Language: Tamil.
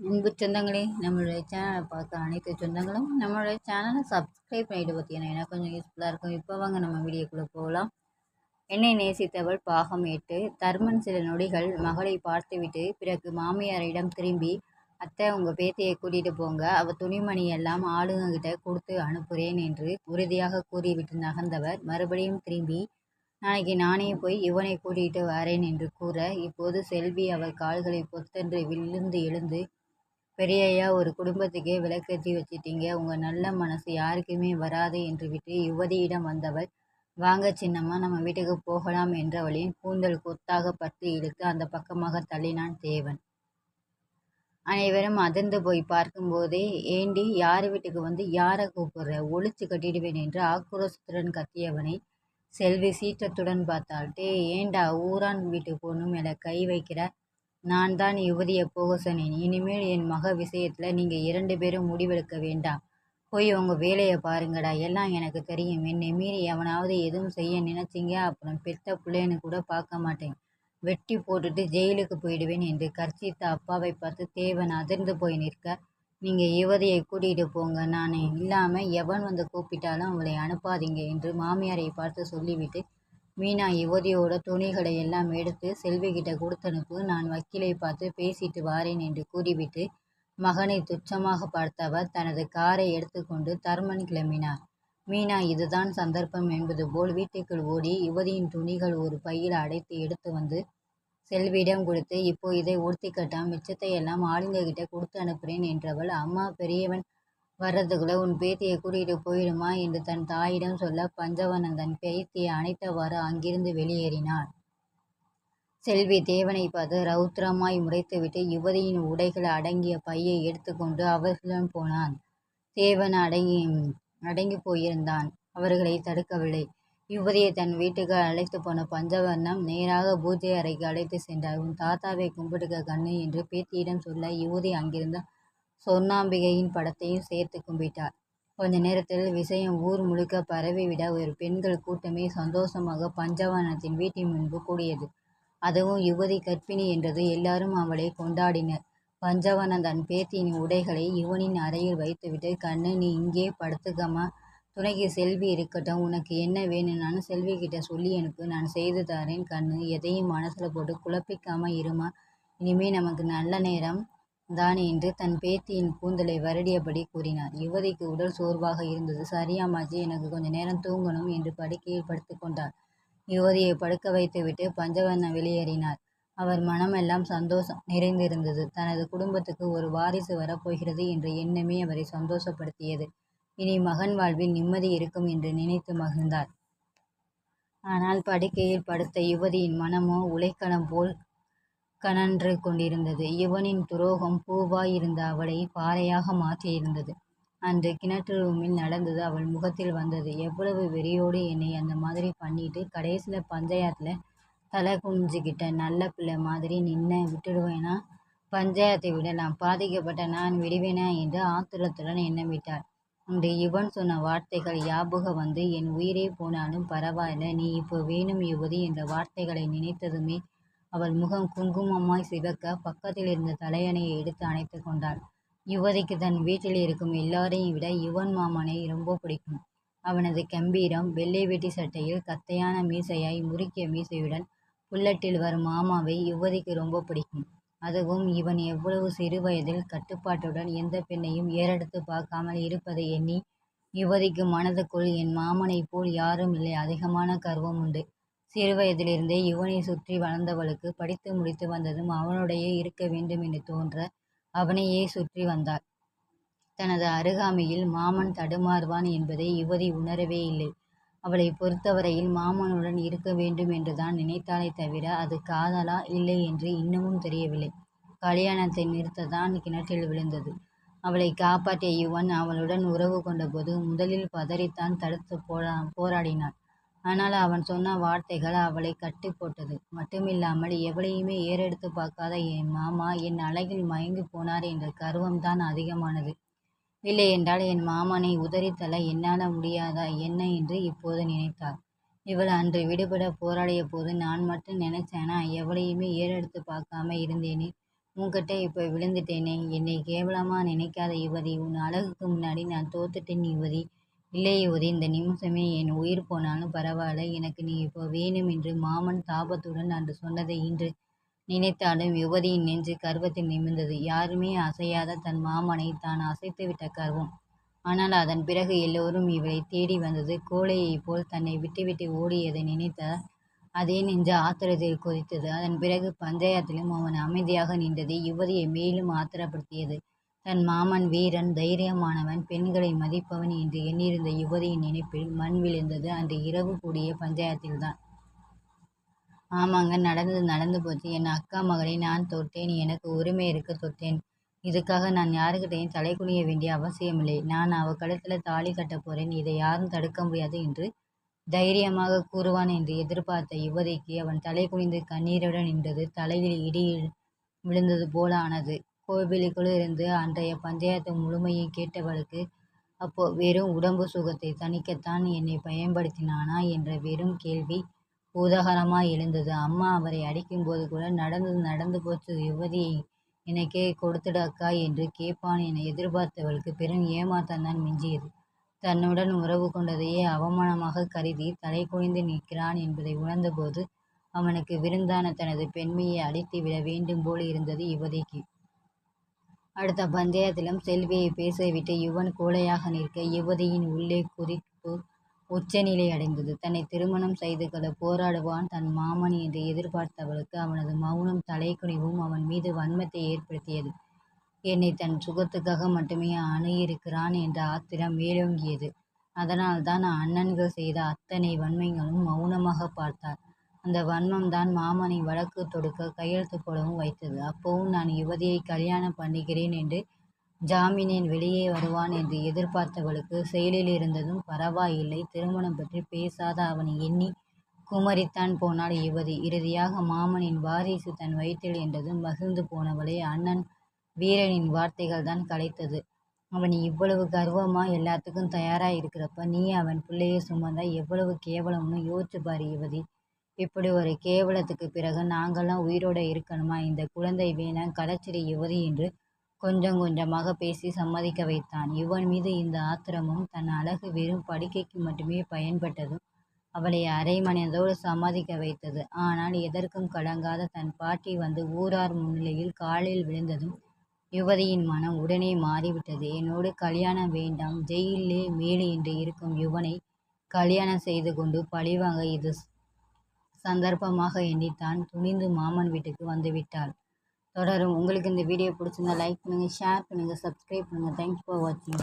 அன்பு சொந்தங்களே நம்மளுடைய சேனலை பார்க்க அனைத்து சொந்தங்களும் நம்மளுடைய சேனலை சப்ஸ்கிரைப் பண்ணிட்டு பார்த்தீங்கன்னா எனக்கு கொஞ்சம் யூஸ்ஃபுல்லாக இருக்கும் இப்போ வாங்க நம்ம வீடியோக்குள்ளே போகலாம் என்னை நேசித்தவள் பாகம் எட்டு தர்மன் சில நொடிகள் மகளை பார்த்துவிட்டு பிறகு மாமியாரிடம் திரும்பி அத்தை உங்கள் பேத்தியை கூட்டிகிட்டு போங்க அவள் துணிமணி எல்லாம் ஆளுங்கக்கிட்ட கொடுத்து அனுப்புகிறேன் என்று உறுதியாக கூறிவிட்டு நகர்ந்தவர் மறுபடியும் திரும்பி நாளைக்கு நானே போய் இவனை கூட்டிகிட்டு வரேன் என்று கூற இப்போது செல்வி அவள் கால்களை பொத்தென்று விழுந்து எழுந்து பெரியய்யா ஒரு குடும்பத்துக்கே விளக்கேற்றி வச்சிட்டீங்க. உங்கள் நல்ல மனசு யாருக்குமே வராது என்று விட்டு யுவதியிடம் வந்தவள் வாங்க சின்னம்மா நம்ம வீட்டுக்கு போகலாம் என்றவளின் கூந்தல் கொத்தாக பற்றி இழுத்து அந்த பக்கமாக தள்ளினான் தேவன். அனைவரும் அதிர்ந்து போய் பார்க்கும்போதே ஏண்டி யார் வீட்டுக்கு வந்து யாரை கூப்பிடுற? ஒழிச்சு கட்டிடுவேன் என்று ஆக்ரோஷத்துடன் கத்தியவனை செல்வி சீற்றத்துடன் பார்த்தாள். டே ஏண்டா? ஊரான் வீட்டுக்கு போகணும் என கை வைக்கிற நான் தான் யுவதியை போக சொன்னேன். இனிமேல் என் மக விஷயத்தில் நீங்கள் இரண்டு பேரும் முடிவெடுக்க வேண்டாம். போய் உங்கள் வேலையை பாருங்கடா. எல்லாம் எனக்கு தெரியும். என்னை மீறி எவனாவது எதுவும் செய்ய நினைச்சிங்க அப்புறம் பெத்த பிள்ளைன்னு கூட பார்க்க மாட்டேன். வெட்டி போட்டுட்டு ஜெயிலுக்கு போயிடுவேன் என்று கர்ச்சித்த அப்பாவை பார்த்து தேவன் அதிர்ந்து போய் நிற்க நீங்கள் யுவதியை கூட்டிகிட்டு போங்க. நான் இல்லாமல் எவன் வந்து கூப்பிட்டாலும் அவளை அனுப்பாதீங்க என்று மாமியாரை பார்த்து சொல்லிவிட்டு மீனா யுவதியோட துணிகளை எல்லாம் எடுத்து செல்விகிட்ட கொடுத்தனுப்பு. நான் வக்கீலை பார்த்து பேசிட்டு வாரேன் என்று கூறிவிட்டு மகனை துச்சமாக பார்த்தவர் தனது காரை எடுத்துக்கொண்டு தர்மன் கிளம்பினார். மீனா இதுதான் சந்தர்ப்பம் என்பது போல் வீட்டுக்குள் ஓடி யுவதியின் துணிகள் ஒரு பையில் அடைத்து எடுத்து வந்து செல்வியிடம் கொடுத்து இப்போ இதை உடுத்திக்கட்டாம் மிச்சத்தை எல்லாம் ஆளுங்க கிட்ட கொடுத்து அனுப்புகிறேன் என்றவள் அம்மா பெரியவன் வர்றதுக்குள்ள உன் பேத்தியை கூட்டிகிட்டு போயிடுமா என்று தன் தாயிடம் சொல்ல பஞ்சவனன் தன் பேத்தியை அணைத்தவாறு அங்கிருந்து வெளியேறினான். செல்வி தேவனை பார்த்து ரௌத்ரமாய் முறைத்துவிட்டு யுவதியின் உடைகள் அடங்கிய பையை எடுத்துக்கொண்டு அவர்களிடம் போனான். தேவன் அடங்கி அடங்கி போயிருந்தான். அவர்களை தடுக்கவில்லை. யுவதியை தன் வீட்டுக்கு அழைத்து போன பஞ்சவர்ணம் நேராக பூஜை அறைக்கு அழைத்து சென்றார். உன் தாத்தாவை கும்பிடுக கண்ணு என்று பேத்தியிடம் சொல்ல யுவதி அங்கிருந்தான் சொர்ணாம்பிகையின் படத்தையும் சேர்த்து கும்பிட்டார். கொஞ்ச நேரத்தில் விஷயம் ஊர் முழுக்க பரவிவிட ஒரு பெண்கள் கூட்டமே சந்தோஷமாக பஞ்சவனத்தின் வீட்டின் முன்பு கூடியது. அதுவும் யுவதி கற்பிணி என்றது எல்லாரும் அவளை கொண்டாடினர். பஞ்சவனன் தன் பேத்தியின் உடைகளை யுவனின் அறையில் வைத்துவிட்டு கண்ணு நீ இங்கே படுத்துக்கமா துணைக்கு செல்வி இருக்கட்டும். உனக்கு என்ன வேணும்னாலும் செல்வி கிட்ட சொல்லி அனுப்பு நான் செய்து தரேன் கண்ணு. எதையும் மனசில் போட்டு குழப்பிக்காம இருமா. இனிமே நமக்கு நல்ல நேரம் தான் என்று தன் பேத்தியின் கூந்தலை வருடியபடி கூறினார். யுவதிக்கு உடல் சோர்வாக இருந்தது. சரியாமாஜி எனக்கு கொஞ்ச நேரம் தூங்கணும் என்று படுக்கையில் படுத்து கொண்டார். யுவதியை படுக்க வைத்துவிட்டு பஞ்சவர்ண வெளியேறினார். அவர் மனமெல்லாம் சந்தோஷம் நிறைந்திருந்தது. தனது குடும்பத்துக்கு ஒரு வாரிசு வரப்போகிறது என்ற எண்ணமே அவரை சந்தோஷப்படுத்தியது. இனி மகன் வாழ்வில் நிம்மதி இருக்கும் என்று நினைத்து மகிழ்ந்தார். ஆனால் படுக்கையில் படுத்த யுவதியின் மனமோ உலைக்களம் போல் கனன்று கொண்டிருந்தது. இவனின் துரோகம் பூவாயிருந்த அவளை பாறையாக மாற்றியிருந்தது. அன்று கிணற்று ரூமில் நடந்தது அவள் முகத்தில் வந்தது. எவ்வளவு வெறியோடு என்னை அந்த மாதிரி பண்ணிட்டு கடைசியில் பஞ்சாயத்தில் தலை குனிஞ்சுக்கிட்ட நல்ல பிள்ளை மாதிரி நின்ன விட்டுடுவேனா? பஞ்சாயத்தை விடலாம் பாதிக்கப்பட்ட நான் விடுவேனா? என்று ஆத்திரத்துடன் எண்ணமிட்டார் அன்று இவன் சொன்ன வார்த்தைகள் ஞாபகம் வந்து என் உயிரே போனாலும் பரவாயில்ல நீ இப்போ வேணும் யுவதி என்ற வார்த்தைகளை நினைத்ததுமே அவள் முகம் குங்குமமாய் சிவக்க பக்கத்தில் இருந்த தலையணையை எடுத்து அணைத்து கொண்டாள். யுவதிக்கு தன் வீட்டில் இருக்கும் எல்லாரையும் விட யுவன் மாமனை ரொம்ப பிடிக்கும். அவனது கம்பீரம் வெள்ளை வேட்டி சட்டையில் கத்தையான மீசையாய் முறுக்கிய மீசையுடன் புல்லட்டில் வரும் மாமாவை யுவதிக்கு ரொம்ப பிடிக்கும். அதுவும் இவன் எவ்வளவு சிறு வயதில் கட்டுப்பாட்டுடன் எந்த பெண்ணையும் ஏறெடுத்து பார்க்காமல் இருப்பதை எண்ணி யுவதிக்கு மனதுக்குள் என் மாமனைப் போல் யாரும் இல்லை அதிகமான கர்வம் உண்டு. சிறுவயதிலிருந்தே யுவனை சுற்றி வளர்ந்தவளுக்கு படித்து முடித்து வந்ததும் அவனுடைய இருக்க வேண்டும் என்று தோன்ற அவனையே சுற்றி வந்தாள். தனது அருகாமையில் மாமன் தடுமாறுவான் என்பதை யுவதி உணரவே இல்லை. அவளை பொறுத்தவரையில் மாமனுடன் இருக்க வேண்டும் என்றுதான் நினைத்தாலே தவிர அது காதலா இல்லை என்று இன்னமும் தெரியவில்லை. கல்யாணத்தை நிறுத்தத்தான் கிணற்றில் விழுந்தது. அவளை காப்பாற்றிய யுவன் அவளுடன் உறவு கொண்டபோது முதலில் பதறித்தான் தடுத்து போரா போராடினான். ஆனால் அவன் சொன்ன வார்த்தைகள் அவளை கட்டி போட்டது. மட்டுமில்லாமல் எவளையுமே ஏறெடுத்து பார்க்காத என் மாமா என் அழகில் மயங்கி போனார் என்ற கர்வம்தான் அதிகமானது. இல்லையென்றால் என் மாமனை உதறித்தள்ள என்னால் முடியாதா? என்ன என்று இப்போது நினைத்தார் இவள் அன்று விடுபட போராடிய போது நான் மட்டும் நினைச்சேனா? எவளையுமே ஏறெடுத்து பார்க்காம இருந்தேனே. உன்கிட்ட இப்போ விழுந்துட்டேனே. என்னை கேவலமாக நினைக்காத யுவதி உன் அழகுக்கு முன்னாடி நான் தோத்துட்டேன் யுவதி. இல்லையோதே இந்த நிமிஷமே என் உயிர் போனாலும் பரவாயில்ல. எனக்கு நீ இப்போ வேணும் என்று மாமன் தாபத்துடன் அன்று சொன்னதை இன்று நினைத்தாலும் யுவதியின் நெஞ்சு கர்வத்தில் நிமிர்ந்தது. யாருமே அசையாத தன் மாமனை தான் அசைத்துவிட்ட கர்வம். ஆனால் அதன் பிறகு எல்லோரும் இவளை தேடி வந்தது. கோழையைப் போல் தன்னை விட்டுவிட்டு ஓடியதை நினைத்தால் அதே நெஞ்சு ஆத்திரத்தில் கொதித்தது. அதன் பிறகு பஞ்சாயத்திலும் அவன் அமைதியாக நின்றது. யுவதியை மேலும் ஆத்திரப்படுத்தியது. தன் மாமன் வீரன் தைரியமானவன் பெண்களை மதிப்பவன் என்று எண்ணியிருந்த யுவதியின் நினைப்பில் மண் விழுந்தது அன்று இரவு கூடிய பஞ்சாயத்தில்தான். ஆமாங்க நடந்தது நடந்து போச்சு. என் அக்கா மகளை நான் தொட்டேன் எனக்கு உரிமை இருக்க தொட்டேன். இதுக்காக நான் யாருக்கிட்டையும் தலை குனிய வேண்டிய அவசியமில்லை. நான் அவ கழுத்தில் தாலி கட்டப் போறேன். இதை யாரும் தடுக்க முடியாது என்று தைரியமாக கூறுவான் என்று எதிர்பார்த்த யுவதிக்கு அவன் தலை குனிந்து கண்ணீருடன் நின்றது. தலையில் இடி விழுந்தது போல ஆனது கோவிலுக்குள் இருந்து அன்றைய பஞ்சாயத்து முழுமையும் கேட்டவளுக்கு அப்போ வெறும் உடம்பு சுகத்தை தணிக்கத்தான் என்னை பயன்படுத்தினானா? என்ற வெறும் கேள்வி பூதகரமாய் எழுந்தது. அம்மா அவரை அடிக்கும்போது கூட நடந்தது நடந்து போச்சு யுவதியை எனக்கே கொடுத்துடாக்கா? என்று கேட்பான் என எதிர்பார்த்தவளுக்கு பெரும் ஏமாற்றம்தான் மிஞ்சியது. தன்னுடன் உறவு கொண்டதையே அவமானமாக கருதி தலை குனிந்து நிற்கிறான் என்பதை உணர்ந்தபோது அவனுக்கு விருந்தான தனது பெண்மையை அடித்து விட வேண்டும் போல் இருந்தது யுவதிக்கு. அடுத்த பந்தயத்திலும் செல்வியை பேசவிட்டு யுவன் கோழையாக நிற்க யுவதியின் உள்ளே குறிப்பு உச்சநிலை அடைந்தது. தன்னை திருமணம் செய்து கொள்ள போராடுவான் தன் மாமன் என்று எதிர்பார்த்தவளுக்கு அவனது மௌனம் தலைக்குனிவும் அவன் மீது வன்மத்தை ஏற்படுத்தியது. என்னை தன் சுகத்துக்காக மட்டுமே அணுகியிருக்கிறான் என்ற ஆத்திரம் மேலோங்கியது. அதனால்தான் அண்ணன்கள் செய்த அத்தனை வன்மைகளும் மௌனமாக பார்த்தார். அந்த வன்மம் தான் மாமனை வழக்கு தொடுக்க கையெழுத்து போடவும் வைத்தது. அப்போவும் நான் யுவதியை கல்யாணம் பண்ணுகிறேன் என்று ஜாமீனில் வெளியே வருவான் என்று எதிர்பார்த்தவளுக்கு செயலில் இருந்ததும் பரவாயில்லை. திருமணம் பற்றி பேசாத அவனை எண்ணி குமரித்தான் போனாள் யுவதி. இறுதியாக மாமனின் வாரிசு தன் வயிற்றில் என்றதும் மகிழ்ந்து போனவளை அண்ணன் வீரனின் வார்த்தைகள் தான் கலைத்தது. அவன் இவ்வளவு கர்வமா எல்லாத்துக்கும் தயாரா இருக்கிறப்ப நீ அவன் பிள்ளையை சுமந்தா எவ்வளவு கேவலம்னு யோசிச்சு பாரு யுவதி. இப்படி ஒரு கேவலத்துக்கு பிறகு நாங்கள்லாம் உயிரோட இருக்கணுமா? இந்த குழந்தை வீணன் கலச்சிரி யுவதி என்று கொஞ்சம் கொஞ்சமாக பேசி சம்மதிக்க வைத்தான். யுவன் மீது இந்த ஆத்திரமும் தன் அழகு வெறும் படுக்கைக்கு மட்டுமே பயன்பட்டதும் அவளை அரை மனதோடு சம்மதிக்க வைத்தது. ஆனால் எதற்கும் கலங்காத தன் பாட்டி வந்து ஊரார் முன்னிலையில் காலில் விழுந்ததும் யுவதியின் மனம் உடனே மாறிவிட்டது. என்னோடு கல்யாணம் வேண்டாம் ஜெயிலே மேலே என்று இருக்கும் யுவனை கல்யாணம் செய்து கொண்டு பழிவாங்க இது சந்தர்ப்பமாக எண்ணித்தான் துணிந்து மாமன் வீட்டுக்கு வந்துவிட்டாள். தொடரும். உங்களுக்கு இந்த வீடியோ பிடிச்சிருந்தா லைக் பண்ணுங்கள் ஷேர் பண்ணுங்கள் சப்ஸ்கிரைப் பண்ணுங்கள் தேங்க்ஸ் ஃபார் வாட்சிங்